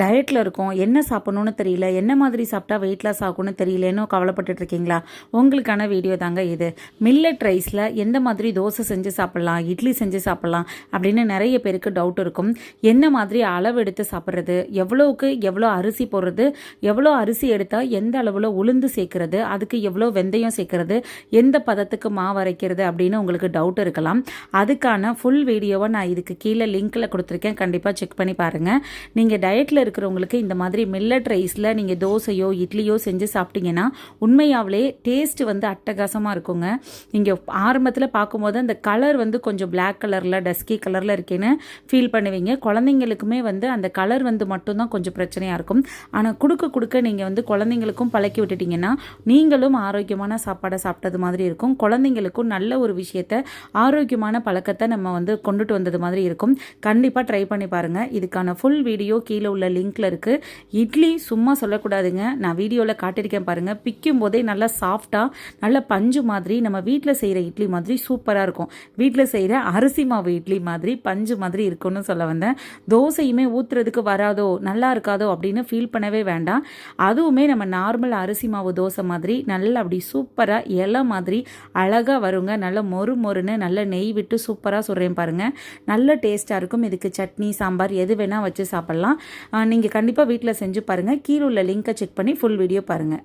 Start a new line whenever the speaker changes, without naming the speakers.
டயட்டில் இருக்கோம் என்ன சாப்பிட்ணுன்னு தெரியல என்ன மாதிரி சாப்பிட்டா வெயிட் லாஸ் ஆகும்னு தெரியலன்னு கவலைப்பட்டுட்டு இருக்கீங்களா உங்களுக்கான வீடியோ தாங்க இது. மில்லட் ரைஸில் எந்த மாதிரி தோசை செஞ்சு சாப்பிட்லாம் இட்லி செஞ்சு சாப்பிட்லாம் அப்படின்னு நிறைய பேருக்கு டவுட் இருக்கும். என்ன மாதிரி அளவு எடுத்து சாப்பிட்றது எவ்வளோவுக்கு எவ்வளோ அரிசி போடுறது எவ்வளோ அரிசி எடுத்தால் எந்த அளவில் உளுந்து சேர்க்கறது அதுக்கு எவ்வளோ வெந்தயம் சேர்க்கறது எந்த பதத்துக்கு மாவு அரைக்கிறது அப்படின்னு உங்களுக்கு டவுட் இருக்கலாம். அதுக்கான ஃபுல் வீடியோவை நான் இதுக்கு கீழே லிங்க்கில் கொடுத்துருக்கேன். கண்டிப்பாக செக் பண்ணி பாருங்கள் நீங்கள் டயட்டில் இருக்கிறவங்களுக்கு இந்த மாதிரி மில்லட் ரைஸில் நீங்கள் தோசையோ இட்லியோ செஞ்சு சாப்பிட்டீங்கன்னா உண்மையாகவே டேஸ்ட் வந்து அட்டகாசமாக இருக்குங்க. நீங்கள் ஆரம்பத்தில் பார்க்கும்போது அந்த கலர் வந்து கொஞ்சம் பிளாக் கலரில் டஸ்கி கலரில் இருக்கேன்னு ஃபீல் பண்ணுவீங்க. குழந்தைங்களுக்குமே வந்து அந்த கலர் வந்து மட்டும்தான் கொஞ்சம் பிரச்சனையாக இருக்கும். ஆனால் கொடுக்க கொடுக்க நீங்கள் வந்து குழந்தைங்களுக்கும் பழக்கி விட்டுட்டிங்கன்னா நீங்களும் ஆரோக்கியமான சாப்பாடை சாப்பிட்டது மாதிரி இருக்கும். குழந்தைங்களுக்கும் நல்ல ஒரு விஷயத்த ஆரோக்கியமான பழக்கத்தை நம்ம வந்து கொண்டுட்டு வந்தது மாதிரி இருக்கும். கண்டிப்பாக ட்ரை பண்ணி பாருங்கள் இதுக்கான ஃபுல் வீடியோ கீழே உள்ள லிங்க்கில் இருக்குது இட்லி சும்மா சொல்லக்கூடாதுங்க. நான் வீடியோவில் காட்டியிருக்கேன் பாருங்கள் பிக்கும் போதே நல்லா சாஃப்டாக நல்ல பஞ்சு மாதிரி நம்ம வீட்டில் செய்கிற இட்லி மாதிரி சூப்பராக இருக்கும். வீட்டில் செய்கிற அரிசி மாவு இட்லி மாதிரி பஞ்சு மாதிரி இருக்கும்னு சொல்ல வந்தேன். தோசையுமே ஊற்றுறதுக்கு வராதோ நல்லா இருக்காதோ அப்படின்னு ஃபீல் பண்ணவே வேண்டாம். அதுவுமே நம்ம நார்மல் அரிசி மாவு தோசை மாதிரி நல்லா அப்படி சூப்பராக இலை மாதிரி அழகாக வருங்க. நல்ல மொறு மொறுன்னு நல்ல நெய் விட்டு சூப்பராக சொல்கிறேன் பாருங்கள் நல்ல டேஸ்ட்டாக இருக்கும். இதுக்கு சட்னி சாம்பார் எது வேணால் வச்சு சாப்பிட்லாம். நீங்கள் கண்டிப்பாக வீட்டில் செஞ்சு பாருங்கள் கீழே உள்ள லிங்க்கை செக் பண்ணி ஃபுல் வீடியோ பாருங்கள்